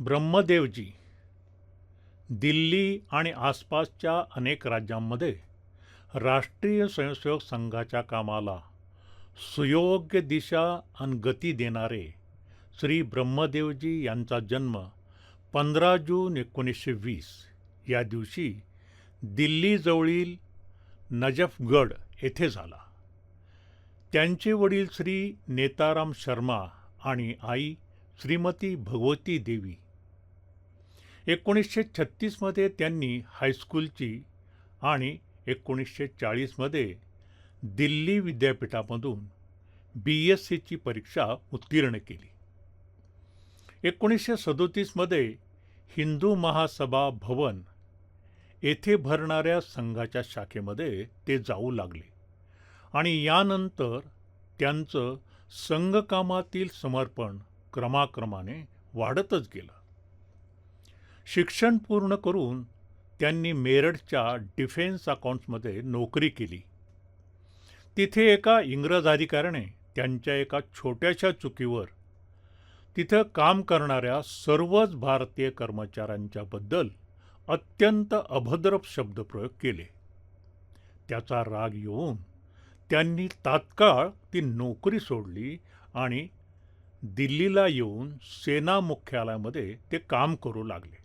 ब्रह्मदेवजी दिल्ली आणि आसपासच्या अनेक राज्यांमध्ये राष्ट्रीय स्वयंसेवक संघाच्या कामाला सुयोग्य दिशा आणि गती देणारे श्री ब्रह्मदेवजी यांचा जन्म पंधरा जून एकोणीसशे वीस या दिवशी दिल्लीजवळील नजफगड येथे झाला. त्यांचे वडील श्री नेताराम शर्मा आणि आई श्रीमती भगवती देवी एकोणीसशे छत्तीसमध्ये त्यांनी हायस्कूलची आणि एकोणीसशे चाळीसमध्ये दिल्ली विद्यापीठामधून बी एस सीची परीक्षा उत्तीर्ण केली. एकोणीसशे सदोतीसमध्ये हिंदू महासभा भवन येथे भरणाऱ्या संघाच्या शाखेमध्ये ते जाऊ लागले आणि यानंतर त्यांचं संघकामातील समर्पण क्रमाक्रमाने वाढतच गेलं. शिक्षण पूर्ण करून त्यांनी मेरठच्या डिफेन्स अकाउंट्समध्ये नोकरी केली. तिथे एका इंग्रज अधिकाऱ्याने त्यांच्या एका छोट्याशा चुकीवर तिथं काम करणाऱ्या सर्वच भारतीय कर्मचाऱ्यांच्याबद्दल अत्यंत अभद्र शब्दप्रयोग केले. त्याचा राग येऊन त्यांनी तात्काळ ती नोकरी सोडली आणि दिल्लीला येऊन सेना मुख्यालयामध्ये ते काम करू लागले.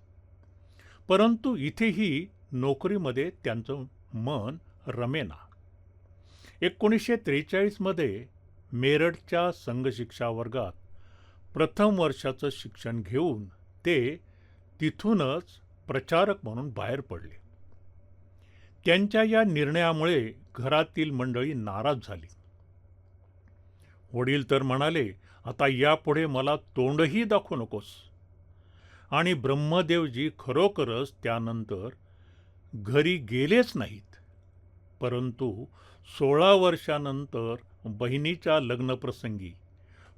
परंतु इथेही नोकरीमध्ये त्यांचं मन रमेना. एकोणीसशे त्रेचाळीसमध्ये मेरठच्या संघशिक्षा वर्गात प्रथम वर्षाचं शिक्षण घेऊन ते तिथूनच प्रचारक म्हणून बाहेर पडले. त्यांच्या या निर्णयामुळे घरातील मंडळी नाराज झाली. वडील तर म्हणाले आता यापुढे मला तोंडही दाखवू नकोस. आणि ब्रह्मदेवजी खरोखरच त्यानंतर घरी गेलेच नाहीत. परंतु सोळा वर्षानंतर बहिणीच्या लग्नप्रसंगी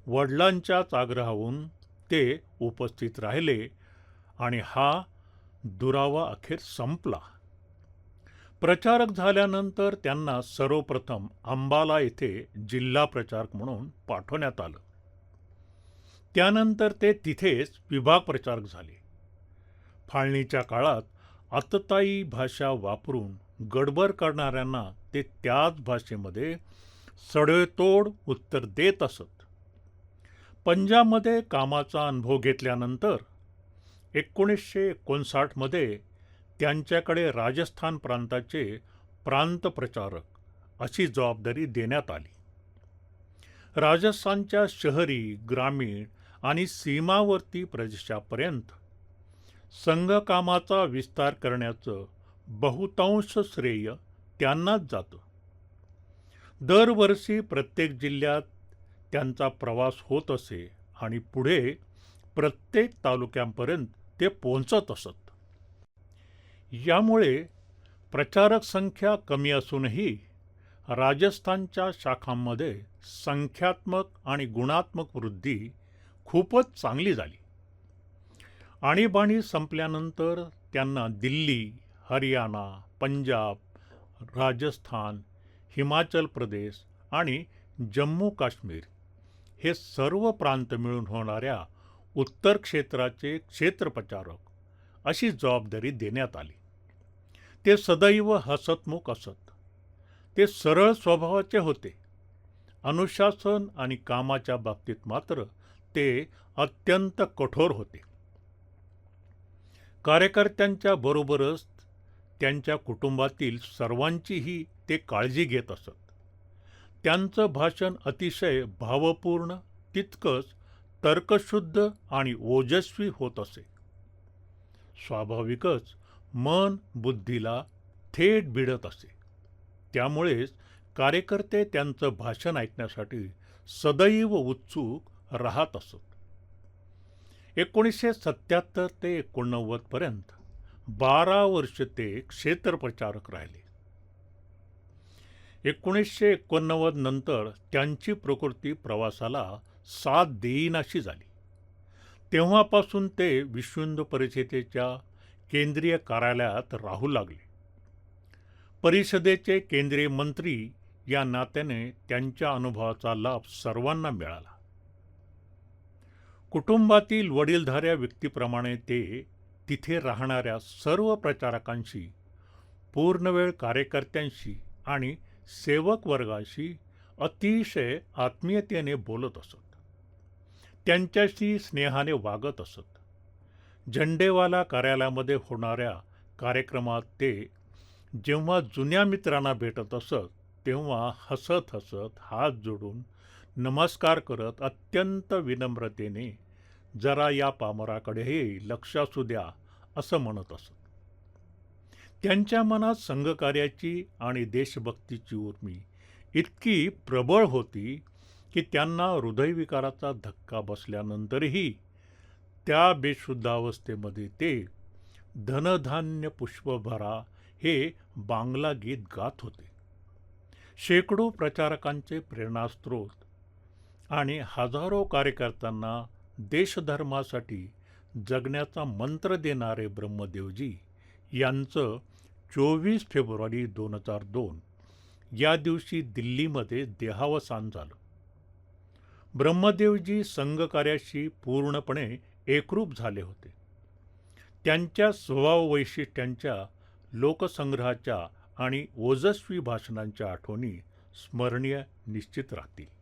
वडिलांच्याच आग्रहाहून ते उपस्थित राहिले आणि हा दुरावा अखेर संपला. प्रचारक झाल्यानंतर त्यांना सर्वप्रथम अंबाला येथे जिल्हा प्रचारक म्हणून पाठवण्यात आलं. त्यानंतर ते तिथेच विभाग प्रचारक झाले. फाळणीच्या काळात आतताई भाषा वापरून गडबड करणाऱ्यांना ते त्याच भाषेमध्ये सडेतोड उत्तर देत असत. पंजाबमध्ये कामाचा अनुभव घेतल्यानंतर एकोणीसशे एकोणसाठमध्ये त्यांच्याकडे राजस्थान प्रांताचे प्रांत प्रचारक अशी जबाबदारी देण्यात आली. राजस्थानच्या शहरी ग्रामीण आणि सीमावर्ती प्रदेशापर्यंत. संघकामाचा विस्तार करण्याचं बहुतांश श्रेय त्यांनाच जातं. दरवर्षी प्रत्येक जिल्ह्यात त्यांचा प्रवास होत असे आणि पुढे प्रत्येक तालुक्यांपर्यंत ते पोहोचत असत. यामुळे प्रचारक संख्या कमी असूनही राजस्थानच्या शाखांमध्ये संख्यात्मक आणि गुणात्मक वृद्धी खूपच चांगली झाली. आणीबाणी संपल्यानंतर त्यांना दिल्ली हरियाणा पंजाब राजस्थान हिमाचल प्रदेश आणि जम्मू काश्मीर हे सर्व प्रांत मिळून होणाऱ्या उत्तर क्षेत्राचे क्षेत्रप्रचारक अशी जबाबदारी देण्यात आली. ते सदैव हसतमुख असत. ते सरळ स्वभावाचे होते. अनुशासन आणि कामाच्या बाबतीत मात्र ते अत्यंत कठोर होते. कार्यकर्त्यांच्या बरोबरच त्यांच्या कुटुंबातील सर्वांचीही ते काळजी घेत असत. त्यांचं भाषण अतिशय भावपूर्ण तितकंच तर्कशुद्ध आणि ओजस्वी होत असे. स्वाभाविकच मन बुद्धीला थेट भिडत असे. त्यामुळेच कार्यकर्ते त्यांचं भाषण ऐकण्यासाठी सदैव उत्सुक राहत असत. एकोणीसशे सत्याहत्तर ते एकोणनव्वदपर्यंत बारा वर्ष ते क्षेत्रप्रचारक राहिले. एकोणीसशे एकोणनव्वद नंतर त्यांची प्रकृती प्रवासाला साथ देईनाशी झाली. तेव्हापासून ते विश्वंद परिषदेच्या केंद्रीय कार्यालयात राहू लागले. परिषदेचे केंद्रीय मंत्री या नात्याने त्यांच्या अनुभवाचा लाभ सर्वांना मिळाला. कुटुंबातील वडीलधाऱ्या व्यक्तीप्रमाणे ते तिथे राहणाऱ्या सर्व प्रचारकांशी पूर्णवेळ कार्यकर्त्यांशी आणि सेवक वर्गाशी अतिशय आत्मीयतेने बोलत असत. त्यांच्याशी स्नेहाने वागत असत. झंडेवाला कार्यालयामध्ये होणाऱ्या कार्यक्रमात ते जेव्हा जुन्या मित्रांना भेटत असत तेव्हा हसत हसत हात जोडून नमस्कार करत अत्यंत विनम्रतेने जरा या पामराकडेही लक्ष असू द्या असं म्हणत असत. त्यांच्या मनात संघकार्याची आणि देशभक्तीची उर्मी इतकी प्रबळ होती की त्यांना हृदयविकाराचा धक्का बसल्यानंतरही त्या बेशुद्धावस्थेमध्ये ते धनधान्य पुष्पभरा हे बांगला गीत गात होते. शेकडो प्रचारकांचे प्रेरणास्त्रोत आणि हजारो कार्यकर्त्यांना देशधर्मासाठी जगण्याचा मंत्र देणारे ब्रह्मदेवजी यांचं चोवीस फेब्रुवारी दोन हजार दोन या दिवशी दिल्लीमध्ये देहावसान झालं. ब्रह्मदेवजी संघकार्याशी पूर्णपणे एकरूप झाले होते. त्यांच्या स्वभाव वैशिष्ट्यांच्या लोकसंग्रहाच्या आणि ओजस्वी भाषणांच्या आठवणी स्मरणीय निश्चित राहतील.